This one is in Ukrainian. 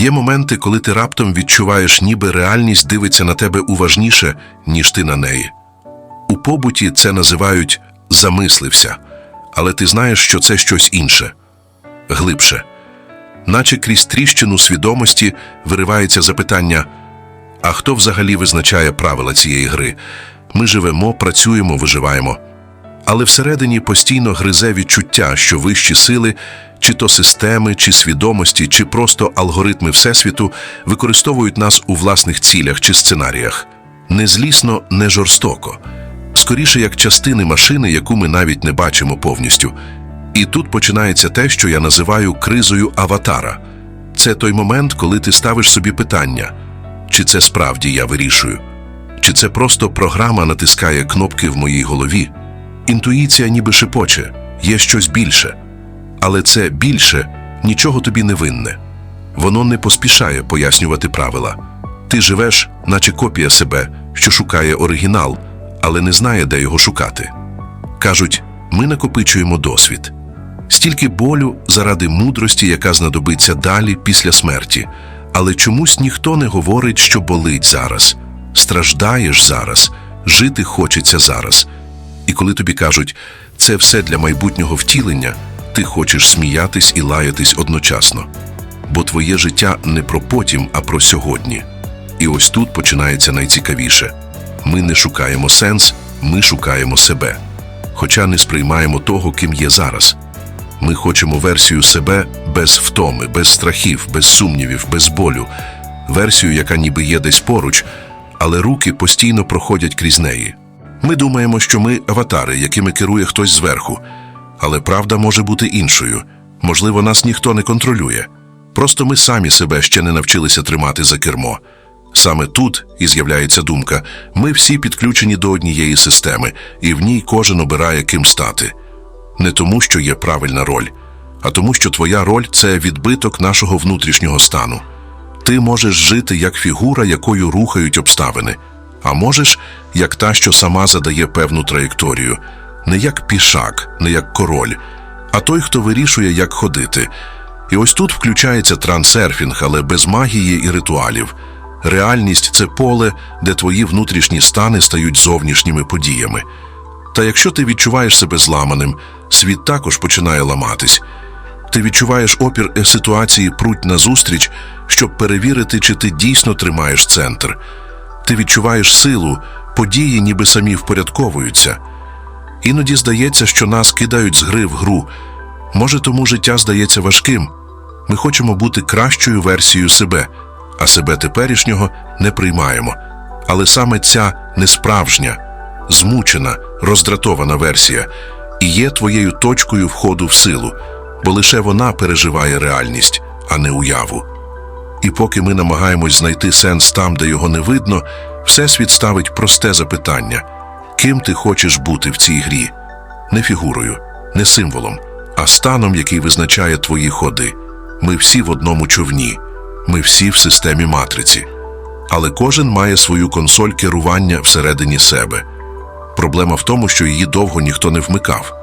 Є моменти, коли ти раптом відчуваєш, ніби реальність дивиться на тебе уважніше, ніж ти на неї. У побуті це називають замислився, але ти знаєш, що це щось інше, глибше. Наче крізь тріщину свідомості виривається запитання: а хто взагалі визначає правила цієї гри? Ми живемо, працюємо, виживаємо. Але всередині постійно гризе відчуття, що вищі сили, чи то системи, чи свідомості, чи просто алгоритми Всесвіту використовують нас у власних цілях чи сценаріях. Не злісно, не жорстоко. Скоріше як частини машини, яку ми навіть не бачимо повністю. І тут починається те, що я називаю кризою аватара. Це той момент, коли ти ставиш собі питання, чи це справді я вирішую, чи це просто програма натискає кнопки в моїй голові. Інтуїція ніби шепоче, є щось більше. Але це більше нічого тобі не винне. Воно не поспішає пояснювати правила. Ти живеш, наче копія себе, що шукає оригінал, але не знає, де його шукати. Кажуть, ми накопичуємо досвід. Стільки болю заради мудрості, яка знадобиться далі після смерті. Але чомусь ніхто не говорить, що болить зараз. Страждаєш зараз, жити хочеться зараз. І коли тобі кажуть, це все для майбутнього втілення, ти хочеш сміятись і лаятись одночасно. Бо твоє життя не про потім, а про сьогодні. І ось тут починається найцікавіше. Ми не шукаємо сенс, ми шукаємо себе. Хоча не сприймаємо того, ким є зараз. Ми хочемо версію себе без втоми, без страхів, без сумнівів, без болю, версію, яка ніби є десь поруч, але руки постійно проходять крізь неї. Ми думаємо, що ми аватари, якими керує хтось зверху, але правда може бути іншою. Можливо, нас ніхто не контролює. Просто ми самі себе ще не навчилися тримати за кермо. Саме тут і з'являється думка: ми всі підключені до однієї системи, і в ній кожен обирає ким стати. Не тому, що є правильна роль, а тому, що твоя роль це відбиток нашого внутрішнього стану. Ти можеш жити як фігура, якою рухають обставини, а можеш як та, що сама задає певну траєкторію, не як пішак, не як король, а той, хто вирішує, як ходити. І ось тут включається трансерфінг, але без магії і ритуалів. Реальність це поле, де твої внутрішні стани стають зовнішніми подіями. Та якщо ти відчуваєш себе зламаним, світ також починає ламатись. Ти відчуваєш опір е, ситуації пруть назустріч, щоб перевірити, чи ти дійсно тримаєш центр. Ти відчуваєш силу, події ніби самі впорядковуються. Іноді здається, що нас кидають з гри в гру. Може, тому життя здається важким. Ми хочемо бути кращою версією себе, а себе теперішнього не приймаємо. Але саме ця несправжня, змучена, роздратована версія і є твоєю точкою входу в силу, бо лише вона переживає реальність, а не уяву. І поки ми намагаємось знайти сенс там, де його не видно, Всесвіт ставить просте запитання: ким ти хочеш бути в цій грі? Не фігурою, не символом, а станом, який визначає твої ходи. Ми всі в одному човні, ми всі в системі матриці. Але кожен має свою консоль керування всередині себе. Проблема в тому, що її довго ніхто не вмикав.